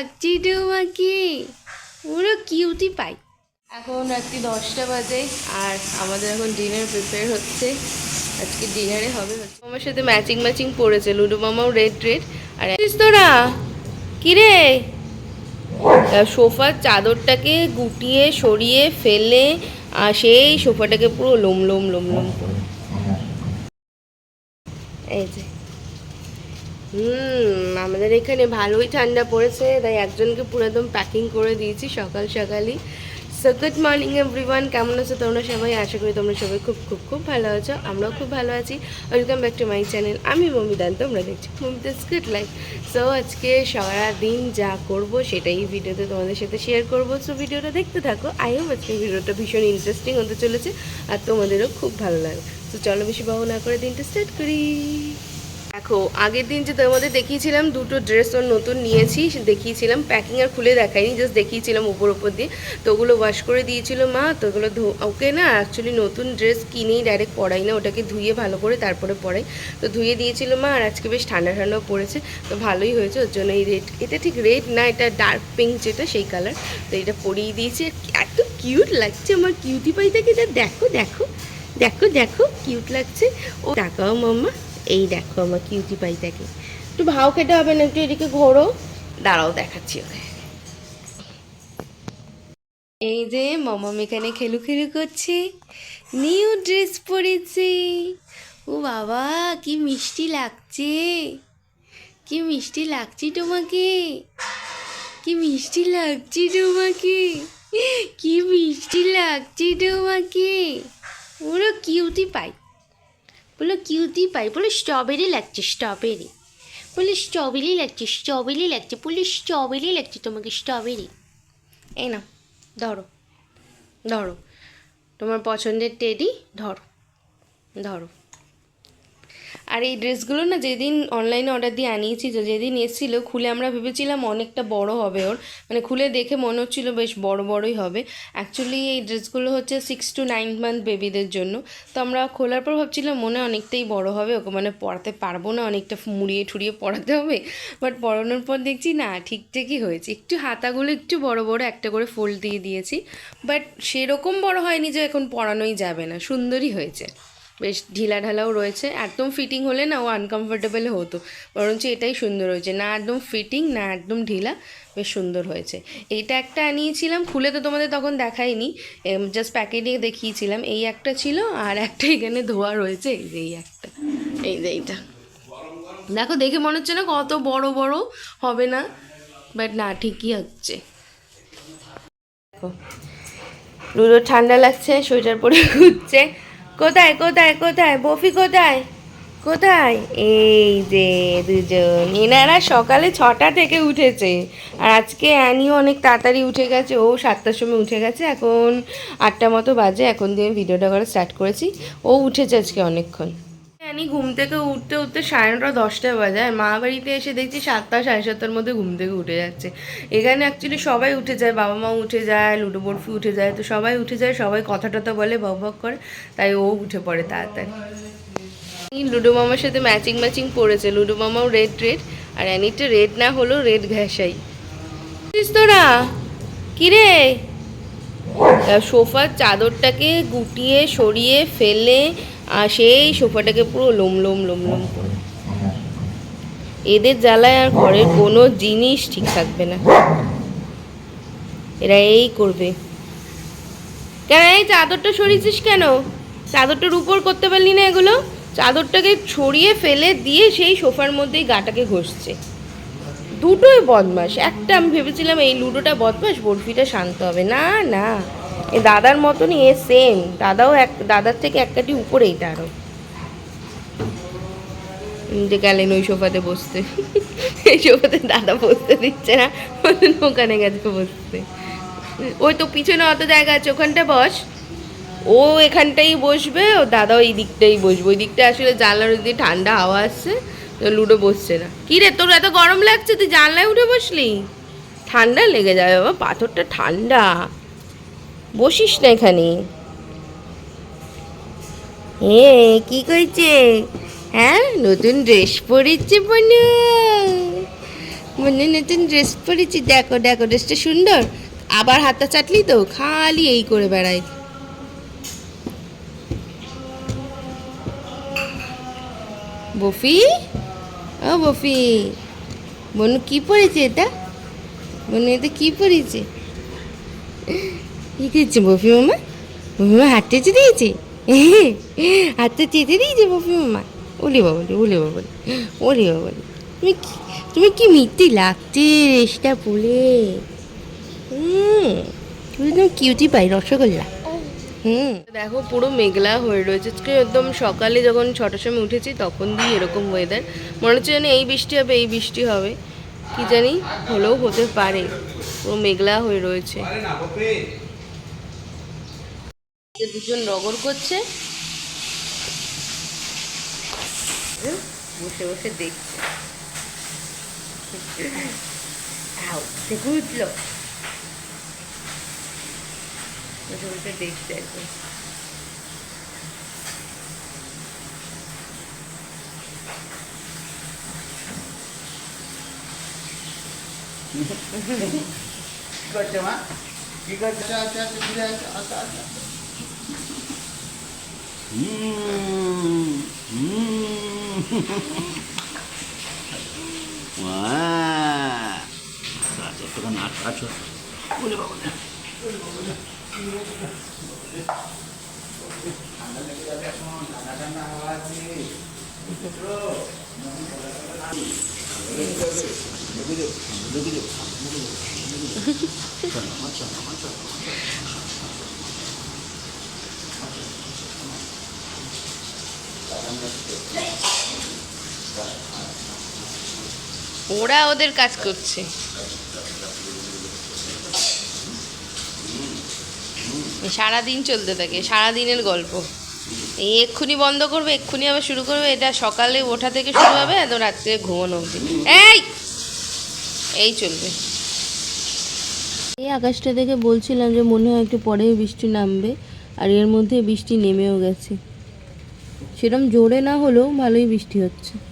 লাগছে তোমাকে পুরো কিউটি পাই। এখন রাত্রি দশটা বাজে আর আমাদের এখন ডিনার প্রিপেয়ার হচ্ছে। আজকে ডিনারে হবে হচ্ছে। আমার সাথে ম্যাচিং ম্যাচিং পড়েছে লুডু মামাও রেড রেড। আর তোরা? কিরে? সোফার চাদরটাকে গুটিয়ে সরিয়ে ফেলে আর সেই সোফাটাকে পুরো লোম লোম লোম লোম করে। এই যে। হুম, আমাদের এখানে ভালোই ঠান্ডা পড়েছে, তাই একজনকে পুরো একদম প্যাকিং করে দিয়েছি সকাল সকালই। সো গুড মর্নিং এভরিওয়ান কেমন আছো তোমরা সবাই? আশা করি তোমরা সবাই খুব খুব খুব ভালো আছো। আমরাও খুব ভালো আছি। Welcome back to my channel আমি মমিদান, তোমরা দেখছি মমিদাস গুড লাইফ সো আজকে সারাদিন যা করব সেটাই ভিডিওতে তোমাদের সাথে শেয়ার করব। সো ভিডিওটা দেখতে থাকো। আই হোপ আজকে ভিডিওটা ভীষণ ইন্টারেস্টিং হতে চলেছে, আর তোমাদেরও খুব ভালো লাগে তো চলো বেশি বাবু না করে দিনটা স্টার্ট করি। দেখো, আগের দিন যে তোমাদের দেখিয়েছিলাম, দুটো ড্রেস ওর নতুন নিয়েছি দেখিয়েছিলাম প্যাকিং আর খুলে দেখাইনি জাস্ট দেখিয়েছিলাম উপর উপর দিয়ে। তো ওগুলো ওয়াশ করে দিয়েছিল মা, তো ওগুলো ওকে না অ্যাকচুয়ালি নতুন ড্রেস কিনেই ডাইরেক্ট পরাই না, ওটাকে ধুয়ে ভালো করে তারপরে পরাই। তো ধুয়ে দিয়েছিল মা, আর আজকে বেশ ঠান্ডা ঠান্ডাও পড়েছে, তো ভালোই হয়েছে, ওর জন্য এই রেড এটা ঠিক রেড না, এটা ডার্ক পিঙ্ক যেটা, সেই কালার তো এটা পরিয়ে দিয়েছি এত কিউট লাগছে আমার কিউটি পাইটাকে এটা দেখো দেখো দেখো দেখো কিউট লাগছে। ও তাকাও মাম্মা। এই দেখো আমার কিউটি পাই পাইটাকে একটু ভাও খেতে হবে না, একটু এদিকে ঘোরো। দাঁড়াও, দেখাচ্ছি ওকে। এই যে মামাম এখানে খেলু খেলু করছে। নিউ ড্রেস পরেছে। ও বাবা, কি মিষ্টি লাগছে। কি মিষ্টি লাগছে তোমাকে। কি মিষ্টি লাগছে তোমাকে। কি মিষ্টি লাগছে তোমাকে। পুরো কিউটি পাই বলো কিউতি পাই বলো, স্ট্রবেরি লাগছে, স্ট্রবেরি। বলল স্ট্রবেরি লাগছে স্ট্রবেরি লাগছে। বলল স্ট্রবেরি লাগছে তোমাকে, স্ট্রবেরি। এই না ধরো ধরো। তোমার পছন্দের টেডি ধরো ধরো। আর এই ড্রেসগুলো না যেদিন অনলাইনে অর্ডার দিয়ে আনিয়েছি, যে যেদিন এসেছিল, খুলে আমরা ভেবেছিলাম অনেকটা বড় হবে ওর। মানে খুলে দেখে মনে হচ্ছিল বেশ বড় বড়ই হবে। অ্যাকচুয়ালি এই ড্রেসগুলো হচ্ছে সিক্স টু নাইন মান্থ বেবিদের জন্য। তো আমরা খোলার পর ভাবছিলাম মনে অনেকটাই বড় হবে, ওকে মানে পড়াতে পারব না, অনেকটা মুড়িয়ে ঠুড়িয়ে পড়াতে হবে। বাট পড়ানোর পর দেখছি না ঠিকঠাকই হয়েছে। একটু হাতাগুলো একটু বড় বড় একটা করে ফোল্ড দিয়ে দিয়েছি। বাট সেরকম বড় হয়নি যে এখন পড়ানোই যাবে না, সুন্দরই হয়েছে। বেশ ঢিলা ঢালাও রয়েছে। একদম ফিটিং হলে না ও আনকমফোর্টেবল হতো। বরঞ্চ এটাই সুন্দর হয়েছে। না একদম ফিটিং না একদম ঢিলা, বেশ সুন্দর হয়েছে। এইটা একটা আনিয়েছিলাম, খুলে তো তোমাদের তখন দেখাইনি। জাস্ট প্যাকেটে দেখিয়েছিলাম। এই একটা ছিল আর একটা এখানে ধোয়া রয়েছে। এই যে এই একটা। এই যে এইটা। দেখো, দেখে মনে হচ্ছে না কত বড় বড় হবে না বাট না, ঠিকই হচ্ছে। দেখো লুডো ঠান্ডা লাগছে, সোয়েটার পরে ঘুরছে। কোথায় কোথায় কোথায়? বফি কোথায়? কোথায়? এই যে দুজন। এনারা সকালে ছটা থেকে উঠেছে। আর আজকে অ্যানিও অনেক তাড়াতাড়ি উঠে গেছে। ও সাতটার সময় উঠে গেছে। এখন আটটা মতো বাজে। এখন দিয়ে ভিডিওটা করা স্টার্ট করেছি। ও উঠেছে আজকে অনেকক্ষণ। অ্যানি ঘুম থেকে উঠতে উঠতে সাড়ে নটা, দশটা বাজে, আর মা বাড়িতে এসে দেখছি সাতটা, সাড়ে সাতটার মধ্যে ঘুম থেকে উঠে যাচ্ছে। এখানে অ্যাকচুয়ালি সবাই উঠে যায়, বাবা মা উঠে যায়, লুডো বরফি উঠে যায়, তো সবাই উঠে যায়, সবাই কথা টথা বলে বক বক করে, তাই ও উঠে পড়ে তাড়াতাড়ি। লুডো মামার সাথে ম্যাচিং ম্যাচিং পড়েছে, লুডো মামাও রেড রেড আর অ্যানিটা রেড না হলো রেড ঘেঁষাই তোরা? কিরে? সোফার চাদরটাকে গুটিয়ে, সরিয়ে, ফেলে আর সেই সোফাটাকে পুরো লোম লোম লোম লোম করে। এদের জ্বালায় আর ঘরের কোনো জিনিস ঠিক থাকবে না। এরা এই করবে। কেন, এই চাদরটা সরিয়েছিস কেন? চাদরটার উপর করতে পারলি না এগুলো? চাদরটাকে ছড়িয়ে ফেলে দিয়ে সেই সোফার মধ্যেই গাটাকে ঘষছে। দুটোই বদমাস একটা আমি ভেবেছিলাম এই লুডোটা বদমাস বরফিটা শান্ত হবে। না না। এ দাদার মতনই, এ সেম দাদাও এক, দাদার থেকে এক কাটি উপরে এটা আরও। যে গেলেন ওই সোফাতে বসতে। এই সোফাতে দাদা বসতে দিচ্ছে না ওখানে গেছে বসতে। ওই তো পিছনে অত জায়গা আছে, ওখানটা বস। ও এখানটাই বসবে, ও দাদা ওই দিকটাই বসবে। ওই দিকটা আসলে জানলার দিয়ে ঠান্ডা হাওয়া আসছে, তো লুডো বসছে না। কি রে, তোর এত গরম লাগছে, তুই জানলায় উঠে বসলি? ঠান্ডা লেগে যাবে বাবা, পাথরটা ঠান্ডা। বসিস না এখানে। এ, কি কইছে হ্যাঁ নতুন ড্রেস পরেছে বনু মনে নতুন ড্রেস পরেছি। দেখো দেখো ড্রেসটা সুন্দর। আবার হাতটা চাটলি তো, খালি এই করে বেড়াই বফি? ও বফি বনু কি পরেছে এটা? বনু এটা কি পড়েছে কি করছে বফি মামা বফি মামা হাতটা চেতে দিয়েছে হাতটা চেতে দিয়েছে বফি মামা ওলে বাবলে ওলে বাবলে ওলে বাবলে তুমি কি তুমি কি মিথ্যে লাগছে রেসটা পরে হুম তুমি একদম কিউটি পাই রসগোল্লা হুম দেখো পুরো মেঘলা হয়ে রয়েছে একদম সকালে যখন ছটার সময় উঠেছি তখন দিয়ে এরকম ওয়েদার মনে হচ্ছে যেন এই বৃষ্টি হবে এই বৃষ্টি হবে কি জানি হলেও হতে পারে পুরো মেঘলা হয়ে রয়েছে যে দুজন রগর করছে। বসে বসে দেখছে। আউ বসে বসে দেখছে একদম। কি করছে মা? কি করছে? আচ্ছা আচ্ছা আচ্ছা আচ্ছা আচ্ছা একটুখানি আছো আছো বলে বাবা না ঠান্ডা ঠান্ডা হাওয়া আছে ঢুকে যাও ঢুকে যাও চলো আচ্ছা আচ্ছা ওরা ওদের কাজ করছে। সারাদিন চলতে থাকে, সারাদিনের গল্প। এই এক্ষুনি বন্ধ করবে, এক্ষুনি আবার শুরু করবে, এটা সকালে ওঠা থেকে শুরু হবে এত রাত্রে ঘুমানো অবধি। এই! এই চলবে। এই আকাশটা দেখে বলছিলাম যে মনে হয় একটু পরেই বৃষ্টি নামবে, আর এর মধ্যে বৃষ্টি নেমেও গেছে। সেরকম জোরে না হলেও ভালোই বৃষ্টি হচ্ছে।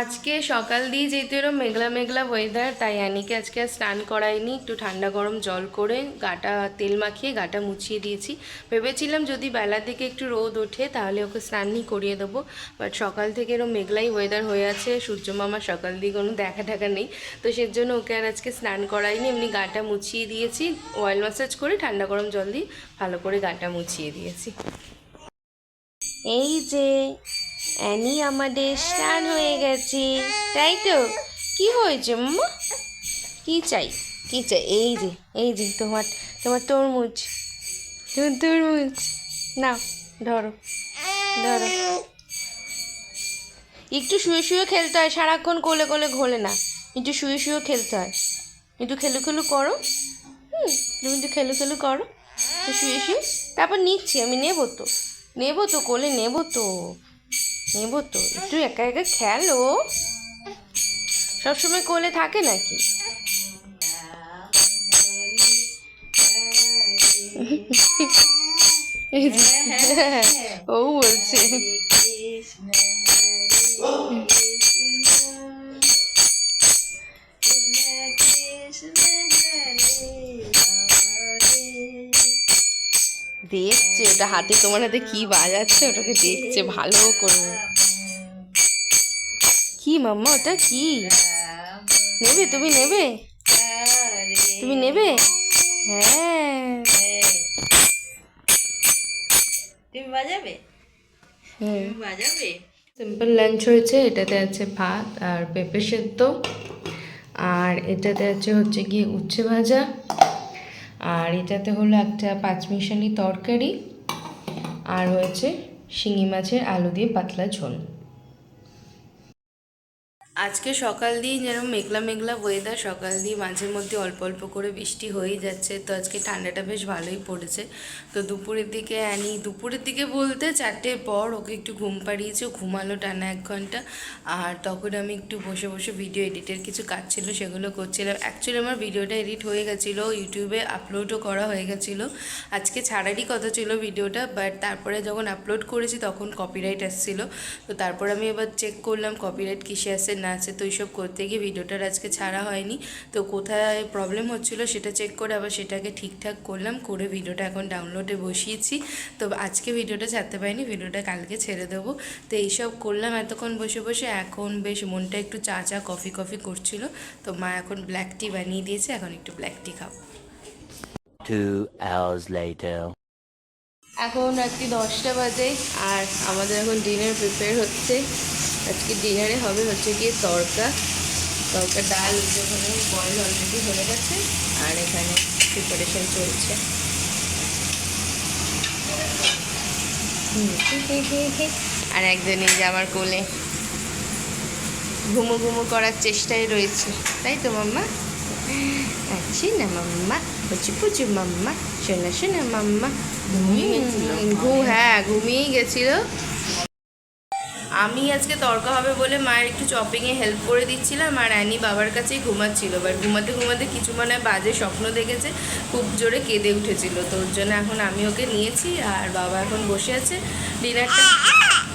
আজকে সকাল দিয়ে যেহেতু এরকম মেঘলা মেঘলা ওয়েদার তাই অ্যানিকে আজকে আর স্নান করাইনি। একটু ঠান্ডা গরম জল করে গাটা, তেল মাখিয়ে গাটা মুছিয়ে দিয়েছি। ভেবেছিলাম যদি বেলার দিকে একটু রোদ ওঠে, তাহলে ওকে স্নানই করিয়ে দেবো। বাট সকাল থেকে এরকম মেঘলাই ওয়েদার হয়ে আছে, সূর্য মামা সকাল দিয়ে কোনো দেখা টাকা নেই। তো সেজন্য ওকে আর আজকে স্নান করাইনি, এমনি গাটা মুছিয়ে দিয়েছি। অয়েল ম্যাসাজ করে ঠান্ডা গরম জল দিয়ে ভালো করে গাটা মুছিয়ে দিয়েছি। এই যে অ্যানি আমাদের স্নান হয়ে গেছে। তাই তো? কি হয়েছে, মাম্মা? কি চাই? কি চাই? এই যে এই যে তোমার তোমার তরমুজ। তোমার তরমুজ। না ধরো ধরো। একটু শুয়ে শুয়ে খেলতে হয়, সারাক্ষণ কোলে কোলে ঘোলে না। একটু শুয়ে শুয়ে খেলতে হয়। একটু খেলু খেলু করো। হুম, তুমি একটু খেলু খেলু করো। শুয়ে শুয়ে। তারপর নিচ্ছি, আমি নেব তো। নেব তো, কোলে নেব তো। নেব তো। একটু একা একা খেলো সবসময় কোলে থাকে নাকি? এই ও বলছে। দেখছে ওটা হাতে তোমার হাতে কি বাজাচ্ছে ওটাকে দেখছে ভালো করে। কি মাম্মা ওটা কি? নেবে তুমি নেবে? তুমি নেবে? হ্যাঁ। তুমি বাজাবে? হুম। তুমি বাজাবে? সিম্পল লাঞ্চ হয়েছে এটাতে আছে ভাত আর পেঁপে সেদ্ধ। আর এটাতে আছে হচ্ছে গিয়ে উচ্ছে ভাজা। আর এটাতে হলো একটা পাঁচমিশালি তরকারি আর হয়েছে শিঙি মাছের আলু দিয়ে পাতলা ঝোল। আজকে সকাল দিয়ে যেন মেঘলা মেঘলা ওয়েদার সকাল দিয়ে মাঝে মধ্যে অল্প অল্প করে বৃষ্টি হয়েই যাচ্ছে, তো আজকে ঠান্ডাটা বেশ ভালোই পড়েছে। তো দুপুরের দিকে অ্যানি, দুপুরের দিকে বলতে চারটের পর ওকে একটু ঘুম পাড়িয়েছে ঘুমালো টানা এক ঘণ্টা। আর তখন আমি একটু বসে বসে ভিডিও এডিটের কিছু কাজ ছিল সেগুলো করছিলাম। অ্যাকচুয়ালি আমার ভিডিওটা এডিট হয়ে গেছিল ইউটিউবে আপলোডও করা হয়ে গেছিল। আজকে ছাড়ারই কথা ছিল ভিডিওটা বাট তারপরে যখন আপলোড করেছি তখন কপিরাইট আসছিল। তো তারপর আমি এবার চেক করলাম কপিরাইট কিসে আসে না আছে তো এইসব করতে গিয়ে ভিডিওটার আজকে ছাড়া হয়নি। তো কোথায় প্রবলেম হচ্ছিল সেটা চেক করে আবার সেটাকে ঠিকঠাক করলাম করে ভিডিওটা এখন ডাউনলোডে বসিয়েছি। তো আজকে ভিডিওটা ছাড়তে পারিনি ভিডিওটা কালকে ছেড়ে দেবো। তো এইসব করলাম এতক্ষণ বসে বসে এখন বেশ মনটা একটু চা চা কফি কফি করছিল। তো মা এখন ব্ল্যাক টি বানিয়ে দিয়েছে এখন একটু ব্ল্যাক টি খাব. এখন রাত্রি দশটা বাজে আর আমাদের এখন ডিনার প্রিপেয়ার হচ্ছে। আজকে ডিনারে হবে হচ্ছে গিয়ে তড়কা। তড়কা ডাল যেখানে বয়েল অলরেডি হয়ে গেছে আর এখানে প্রিপারেশন চলছে। আর একজন এই যে আমার কোলে ঘুমো ঘুমো করার চেষ্টায় রয়েছে। তাই তো মাম্মা? আছি না মাম্মা? পুচু পুচু মাম্মা শোনা শোনা মাম্মা। ঘু হ্যাঁ ঘুমিয়েই গেছিল। আমি আজকে তর্কা হবে বলে মায়ের একটু চপিংয়ে হেল্প করে দিচ্ছিলাম আর অ্যানি বাবার কাছেই ঘুমাচ্ছিল। বাট ঘুমাতে ঘুমাতে কিছু মানে বাজে স্বপ্ন দেখেছে খুব জোরে কেঁদে উঠেছিল। তো ওর জন্য এখন আমি ওকে নিয়েছি আর বাবা এখন বসে আছে। ডিনারটা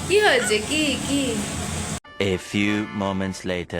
কি হয়েছে? কি কি? A few moments later.